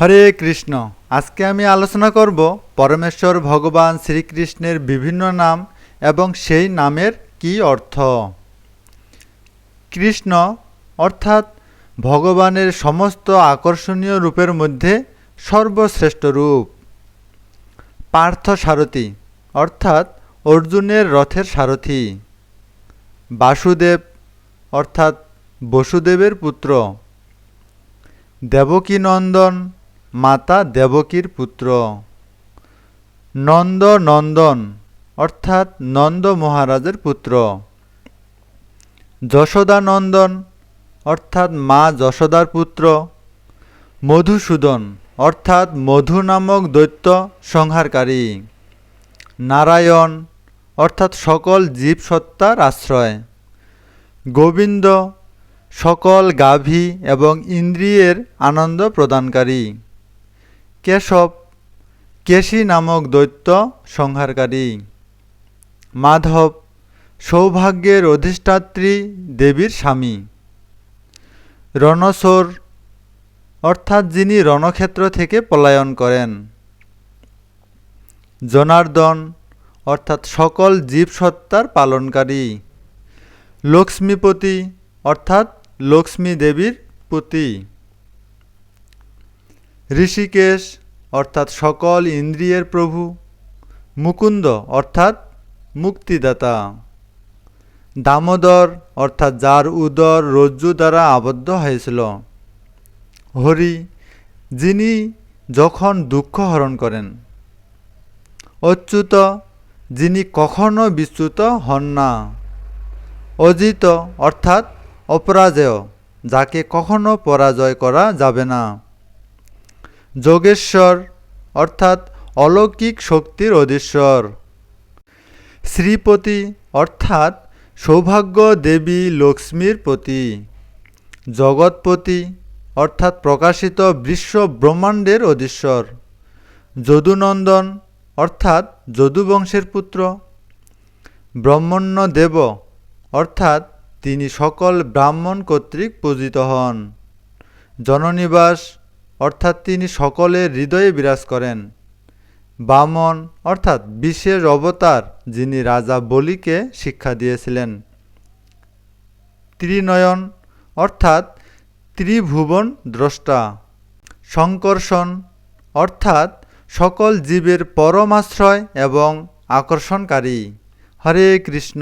হরে কৃষ্ণ। আজকে আমি আলোচনা করব পরমেশ্বর ভগবান শ্রীকৃষ্ণের বিভিন্ন নাম এবং সেই নামের কি অর্থ। কৃষ্ণ অর্থাৎ ভগবানের সমস্ত আকর্ষণীয় রূপের মধ্যে সর্বশ্রেষ্ঠ রূপ। পার্থ সারথি অর্থাৎ অর্জুনের রথের সারথি। বাসুদেব অর্থাৎ বসুদেবের পুত্র। দেবকী নন্দন মাতা দেবকীর পুত্র। নন্দ নন্দন অর্থাৎ নন্দ মহারাজের পুত্র। যশোদা নন্দন অর্থাৎ মা যশোদার পুত্র। মধুসূদন, অর্থাৎ মধু নামক দৈত্য সংহারকারী। নারায়ণ, অর্থাৎ সকল জীবসত্তার আশ্রয়। গোবিন্দ, সকল গাভী এবং ইন্দ্রিয়ের আনন্দ প্রদানকারী। কেশব, কেশী নামক দৈত্য সংহারকারী। মাধব, সৌভাগ্যের অধিষ্ঠাত্রী দেবীর স্বামী। রণসোর, অর্থাৎ যিনি রণক্ষেত্র থেকে পলায়ন করেন। জনার্দন, অর্থাৎ সকল জীবসত্তার পালনকারী। লক্ষ্মীপতি, অর্থাৎ লক্ষ্মী দেবীর পতি। ঋষিকেশ, অর্থাৎ সকল ইন্দ্রিয়ের প্রভু। মুকুন্দ, অর্থাৎ মুক্তিদাতা। দামোদর, অর্থাৎ যার উদর রজ্জু দ্বারা আবদ্ধ হয়েছিল। হরি, যিনি যখন দুঃখ হরণ করেন। অচ্যুত, যিনি কখনো বিচ্যুত হন না। অজিত, অর্থাৎ অপরাজেয়, যাকে কখনো পরাজয় করা যাবে না। যোগেশ্বর, অর্থাৎ অলৌকিক শক্তির অধীশ্বর। শ্রীপতি, অর্থাৎ সৌভাগ্য দেবী লক্ষ্মীর পতি। জগৎপতি, অর্থাৎ প্রকাশিত বিশ্ব ব্রহ্মাণ্ডের অধীশ্বর। যদুনন্দন, অর্থাৎ যদুবংশের পুত্র। ব্রহ্মণ্য দেব অর্থাৎ তিনি সকল ব্রাহ্মণ কর্তৃক পূজিত হন। জননিবাস অর্থাৎ তিনি সকলের হৃদয়ে বিরাজ করেন। বামন, অর্থাৎ বিশেষ অবতার, যিনি রাজা বলিকে শিক্ষা দিয়েছিলেন। ত্রিনয়ন, অর্থাৎ ত্রিভুবন দ্রষ্টা। সংকর্ষণ, অর্থাৎ সকল জীবের পরমাশ্রয় এবং আকর্ষণকারী। হরে কৃষ্ণ।